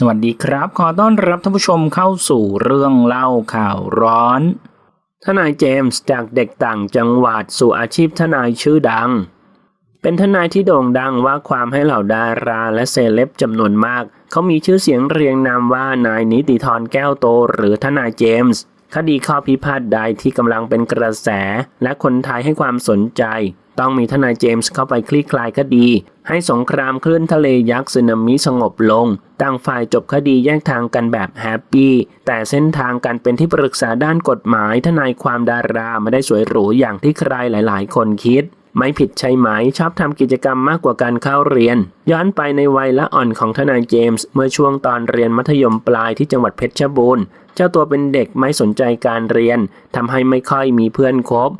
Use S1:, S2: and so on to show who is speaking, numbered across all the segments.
S1: สวัสดีครับ ขอต้อนรับท่านผู้ชมเข้าสู่เรื่องเล่าข่าวร้อน ทนายเจมส์จากเด็กต่างจังหวัดสู่อาชีพทนายชื่อดัง เป็นทนายที่โด่งดังว่าความให้เหล่าดาราและเซเลบจำนวนมาก เขามีชื่อเสียงเรียงนามว่านายนิติธรแก้วโตหรือทนายเจมส์คดีข้อพิพาทใดที่กำลังเป็นกระแส และคนไทยให้ความสนใจ ต้องมีทนายเจมส์เข้าไปคลี่คลายคดี ให้สงครามคลื่นทะเลยักษ์สึนามิสงบลง ต่างฝ่ายจบคดีแยกทางกันแบบแฮปปี้ แต่เส้นทางการเป็นที่ปรึกษาด้านกฎหมายทนายความดาราไม่ได้สวยหรูอย่างที่ใครหลาย ๆ คนคิด ไม่ผิดใช่ไหมชอบทำกิจกรรมมากกว่าการเข้าเรียน ย้อนไปในวัยละอ่อนของทนายเจมส์เมื่อช่วงตอนเรียนมัธยมปลายที่จังหวัดเพชรบูรณ์ เจ้าตัวเป็นเด็กไม่สนใจการเรียนทำให้ไม่ค่อยมีเพื่อนคบ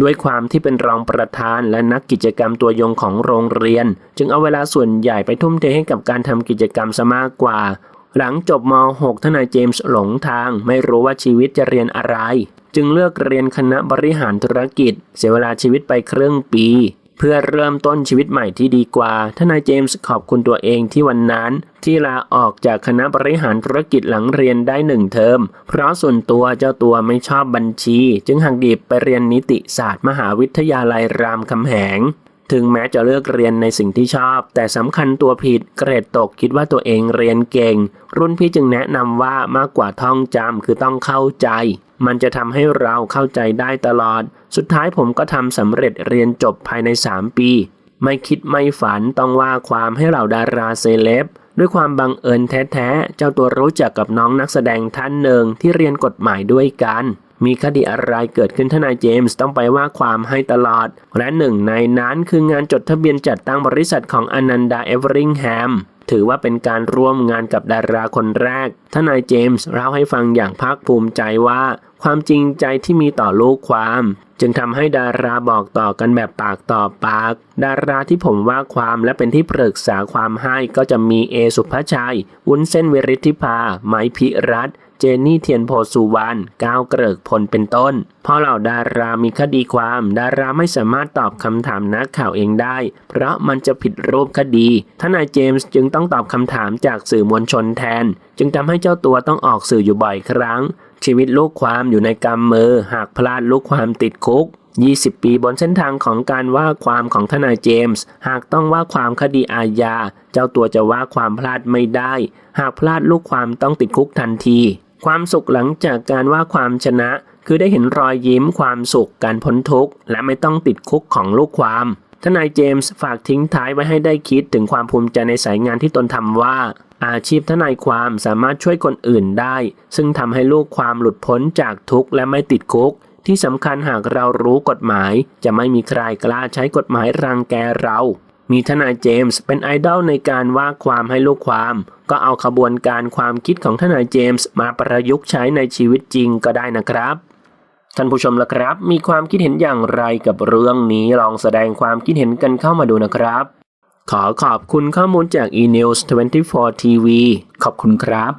S1: ด้วยความที่เป็นรองประธานและนักกิจกรรมตัวยงของโรงเรียน จึงเอาเวลาส่วนใหญ่ไปทุ่มเทให้กับการทำกิจกรรมซะมากกว่า หลังจบม .6 ทนายเจมส์หลงทาง ไม่รู้ว่าชีวิตจะเรียนอะไร จึงเลือกเรียนคณะบริหารธุรกิจ เสียเวลาชีวิตไปครึ่งปี เพื่อเริ่มต้นชีวิตใหม่ที่ดีกว่า ทนายเจมส์ขอบคุณตัวเองที่วันนั้น ที่ลาออกจากคณะบริหารธุรกิจหลังเรียนได้หนึ่งเทอม เพราะส่วนตัวเจ้าตัวไม่ชอบบัญชี จึงหักดิบไปเรียนนิติศาสตร์มหาวิทยาลัยรามคำแหงถึงแม้จะเลือกเรียนในสิ่งที่ชอบ แต่สำคัญตัวผิดเกรดตกคิดว่าตัวเองเรียนเก่ง รุ่นพี่จึงแนะนำว่ามากกว่าท่องจำคือต้องเข้าใจ มันจะทำให้เราเข้าใจได้ตลอด สุดท้ายผมก็ทำสำเร็จเรียนจบภายใน 3 ปี ไม่คิดไม่ฝันต้องว่าความให้เหล่าดาราเซเลบด้วยความบังเอิญแท้ๆ เจ้าตัวรู้จักกับน้องนักแสดงท่านหนึ่งที่เรียนกฎหมายด้วยกัน มีคดีอะไรเกิดขึ้นทนายเจมส์ต้องไปว่าความให้ตลอด และหนึ่งในนั้นคืองานจดทะเบียนจัดตั้งบริษัทของอนันดาเอเวอริงแฮมถือว่าเป็นการร่วมงานกับดาราคนแรก ทนายเจมส์เล่าให้ฟังอย่างภาคภูมิใจว่าความจริงใจที่มีต่อลูกความ จึงทำให้ดาราบอกต่อกันแบบปากต่อปาก ดาราที่ผมว่าความและเป็นที่ปรึกษาความให้ก็จะมีเอสุภชัย วุ้นเส้นวิริธิภา ไม้พิรัตเจนนี่เทียนโพสุวรรณก้าวเกริกพลเป็นต้นเพราะเหล่าดารามีคดีความ ดาราไม่สามารถตอบคำถามนักข่าวเองได้ เพราะมันจะผิดรูปคดีทนายเจมส์จึงต้องตอบคำถามจากสื่อมวลชนแทน จึงทำให้เจ้าตัวต้องออกสื่ออยู่บ่อยครั้ง ชีวิตลูกความอยู่ในกำมือ หากพลาดลูกความติดคุก 20 ปีบนเส้นทางของการว่าความของทนายเจมส์ หากต้องว่าความคดีอาญา เจ้าตัวจะว่าความพลาดไม่ได้ หากพลาดลูกความต้องติดคุกทันที ความสุขหลังจากการว่าความชนะ คือได้เห็นรอยยิ้มความสุขการพ้นทุกข์และไม่ต้องติดคุกของลูกความทนายเจมส์ฝากทิ้งท้ายไว้ให้ได้คิดถึงความภูมิใจในสายงานที่ตนทำว่า อาชีพทนายความสามารถช่วยคนอื่นได้ ซึ่งทำให้ลูกความหลุดพ้นจากทุกข์และไม่ติดคุก ที่สำคัญหากเรารู้กฎหมาย จะไม่มีใครกล้าใช้กฎหมายรังแกเรา มีทนายเจมส์เป็นไอดอลในการว่าความให้ลูกความ ก็เอาขบวนการความคิดของทนายเจมส์มาประยุกต์ใช้ในชีวิตจริงก็ได้นะครับท่านผู้ชมละครับ มีความคิดเห็นอย่างไรกับเรื่องนี้ลองแสดงความคิดเห็นกันเข้ามาดูนะครับ ขอขอบคุณข้อมูลจาก eNews 24 TV ขอบคุณครับ